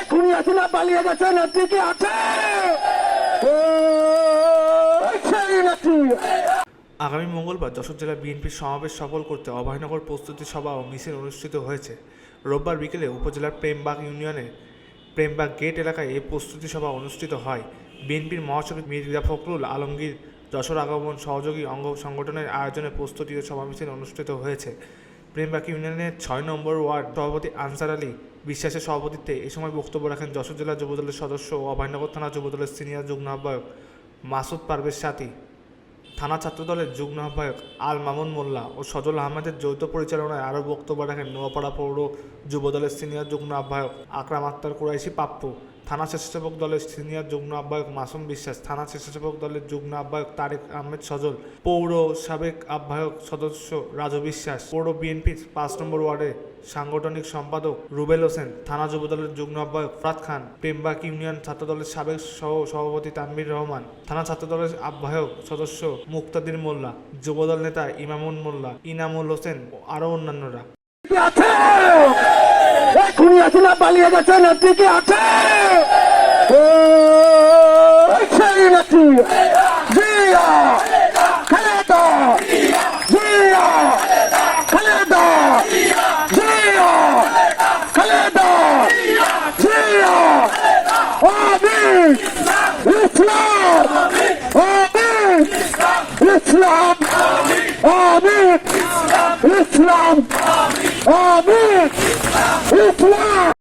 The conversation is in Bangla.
এখনই আছে না পালিয়ে গেছে আছে আগামী মঙ্গলবার যশোর জেলা বিএনপির সমাবেশ সফল করতে অভয়নগর প্রস্তুতি সভা ও মিছিল অনুষ্ঠিত হয়েছে। রোববার বিকেলে উপজেলার প্রেমবাগ ইউনিয়নে প্রেমবাগ গেট এলাকায় এই প্রস্তুতি সভা অনুষ্ঠিত হয়। বিএনপির মহাসচিব মির্জা ফখরুল আলমগীর যশোর আগমন সহযোগী অঙ্গ সংগঠনের আয়োজনে প্রস্তুতি ও সভা অনুষ্ঠিত হয়েছে। প্রেমবাগ ইউনিয়নের ছয় নম্বর ওয়ার্ড সভাপতি আনসার আলী বিশ্বাসের সভাপতিত্বে এ সময় বক্তব্য রাখেন যশোর জেলা যুবদলের সদস্য ও অভয়নগর থানা যুবদলের সিনিয়র যুগ্ম আহ্বায়ক মাসুদ পারভেজ সাথী, থানা ছাত্রদলের যুগ্ম আহ্বায়ক আল মামুন মোল্লা ও সজল আহমেদের যৌথ পরিচালনায় আরও বক্তব্য রাখেন নোয়াপাড়া পৌর যুবদলের সিনিয়র যুগ্ম আহ্বায়ক আকরাম আক্তার কুরাইশি পাপ্পু। থানা স্বেচ্ছাসেবক দলের সিনিয়র যুগ্ম আহ্বায়ক মাসুম বিশ্বাস, থানা স্বেচ্ছাসেবক দলের যুগ্ম আহ্বায়ক তারেক আহমেদ সজল, পৌর সাবেক আহ্বায়ক সদস্য রাজু বিশ্বাস, পৌর বিএনপির পাঁচ নম্বর ওয়ার্ডে সাংগঠনিক সম্পাদক রুবেল হোসেন, থানা যুবদলের যুগ্ম আহ্বায়ক ফরাত খান, প্রেমবাগ ইউনিয়ন ছাত্র দলের সাবেক সহ সভাপতি তানবির রহমান, থানা ছাত্রদলের আহ্বায়ক সদস্য মুক্তাদির মোল্লা যুবদল নেতা ইমামুন মোল্লা, ইনামুল হোসেন আরও অন্যান্যরা। আছে আছে না পালিয়ে গেছে নেত্রী কি আছে Argentina! Viva! Canada! Viva! Canada! Viva! Canada! Viva! آمين! إسلام! آمين! إسلام! آمين! إسلام! آمين! إسلام!